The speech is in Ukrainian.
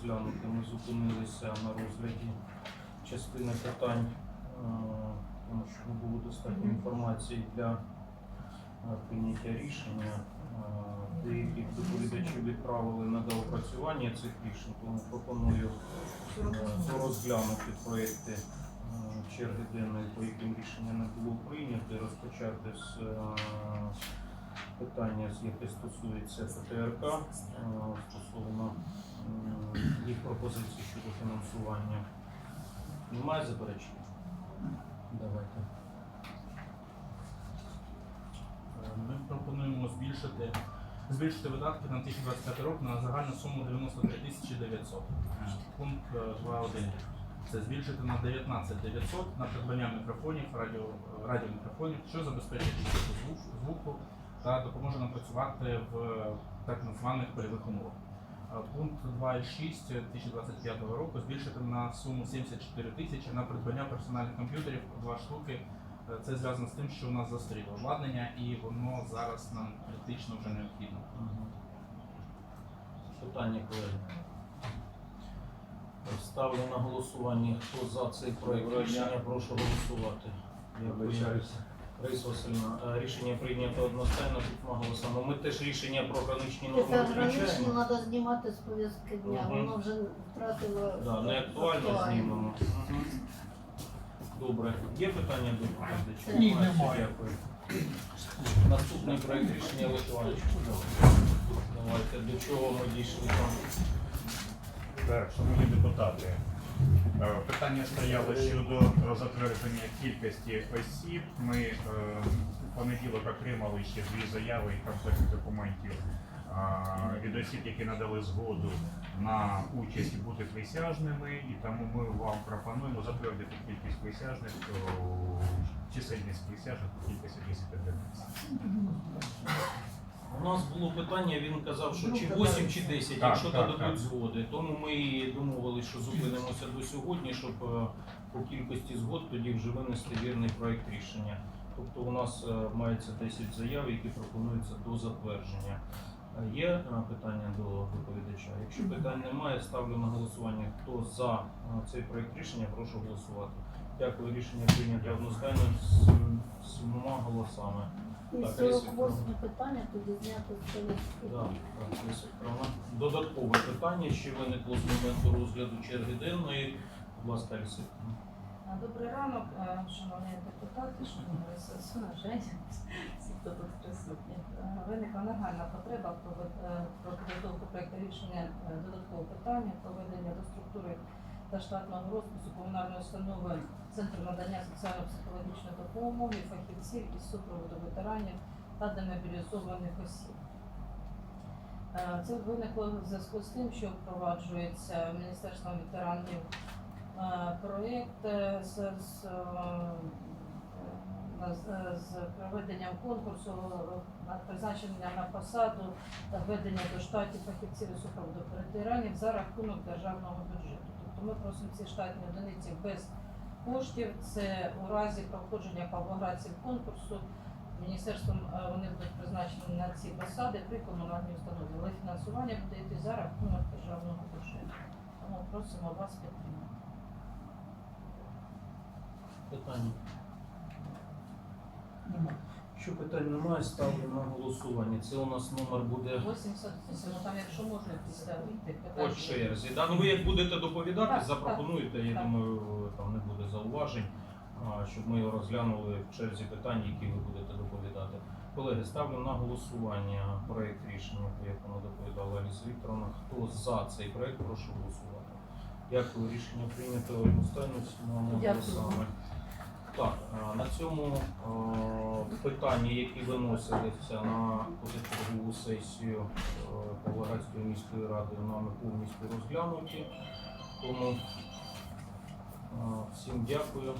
розглянути. Ми зупинилися на розгляді частини питань, е, тому що не було достатньо інформації для е, прийняття рішення. Е, Деяких доповідачів відправили на доопрацювання цих рішень, тому пропоную розглянути проекти черги денної, по яким рішення не було прийнято, розпочати з питання, яке стосується ПТРК е, стосовно їх пропозицій щодо фінансування. Немає заперечень? Давайте. Е, Ми пропонуємо збільшити, збільшити видатки на 2025 рік на загальну суму 93 тисячі 900. Е, Пункт е, 2.1. Це збільшити на 19 900 на придбання мікрофонів, радіо, радіомікрофонів, що забезпечить звуку та допоможе нам працювати в так званих польових умовах. Пункт 2.6 2025 року збільшити на суму 74 тисячі на придбання персональних комп'ютерів, два штуки. Е, Це зв'язано з тим, що у нас застріло обладнання і воно зараз нам критично вже необхідно. Питання, колеги. Ставлю на голосування. Хто за цей проект рішення, прошу голосувати. Я Вибачаюся. Раїса Васильівна, рішення прийнято одностайно двома голосами. Ми теж рішення про граничні норми Це гранично включаємо. треба знімати з повістки дня, Мгм. воно вже втратило Да, не актуально знімемо. Мгм. Добре. Є питання до доповідача? Ні, немає. Дякую. Наступний проект рішення Литванович. Давайте, до чого ми дійшли там? Так, шановні депутати, питання стояло щодо е, затвердження кількості осіб. Ми е, в понеділок отримали ще дві заяви і комплект документів е, від осіб, які надали згоду на участь бути присяжними, і тому ми вам пропонуємо затвердити кількість присяжних, чисельність присяжних у кількості 10 11. У нас було питання, він казав, що чи Ну, 8, чи 10, Так, якщо так, дадуть так. згоди. Тому ми і домовилися, що зупинимося до сьогодні, щоб е, по кількості згод тоді вже винести вірний проект рішення. Тобто у нас е, мається 10 заяв, які пропонуються до затвердження. Е, Є е, питання до доповідача? Якщо питань немає, ставлю на голосування. Хто за е, цей проект рішення, прошу голосувати. Дякую, рішення прийнято одностайно з сімома голосами. І Так, 48 питання тоді зняти з повістки. Так. Додаткове питання, ще виникло з моменту розгляду черги денної. Будь ласка, А, Добрий ранок, е, шановні депутати, шановні Ресурсуна, Женя, всі, хто тут присутні. Е, Виникла нагальна потреба про е, про підготовку проекту рішення е, додаткового питання про введення до структури та штатного розпису комунальної установи Центру надання соціально-психологічної допомоги фахівців із супроводу ветеранів та демобілізованих осіб. Е, Це виникло в зв'язку з тим, що впроваджується Міністерством ветеранів е, проєкт е, з, з, з, проведенням конкурсу на призначення на посаду та введення до штатів фахівців і супроводу ветеранів за рахунок державного бюджету. Тобто ми просимо ці штатні одиниці без коштів. Це у разі проходження павлоградців конкурсу. Міністерством е, вони будуть призначені на ці посади при комунальній установі, але фінансування буде йти за рахунок державного бюджету. Тому просимо вас підтримати. Питання. Якщо питань немає, ставлю на голосування. Це у нас номер буде 88, ну там якщо можна тих по черзі. Да? Ну, ви як будете доповідати, Так, запропонуєте, я так. думаю, там не буде зауважень, а, щоб ми його розглянули в черзі питань, які ви будете доповідати. Колеги, ставлю на голосування проект рішення, по якому доповідала Аліса Вікторовна. Хто за цей проект, прошу голосувати. Дякую, рішення прийнято одностайно всіма Дякую. голосами. Так, на цьому е, питання, які виносилися на позачергову сесію е, Павлоградської міської ради, нами повністю розглянуті. Тому е, всім дякую.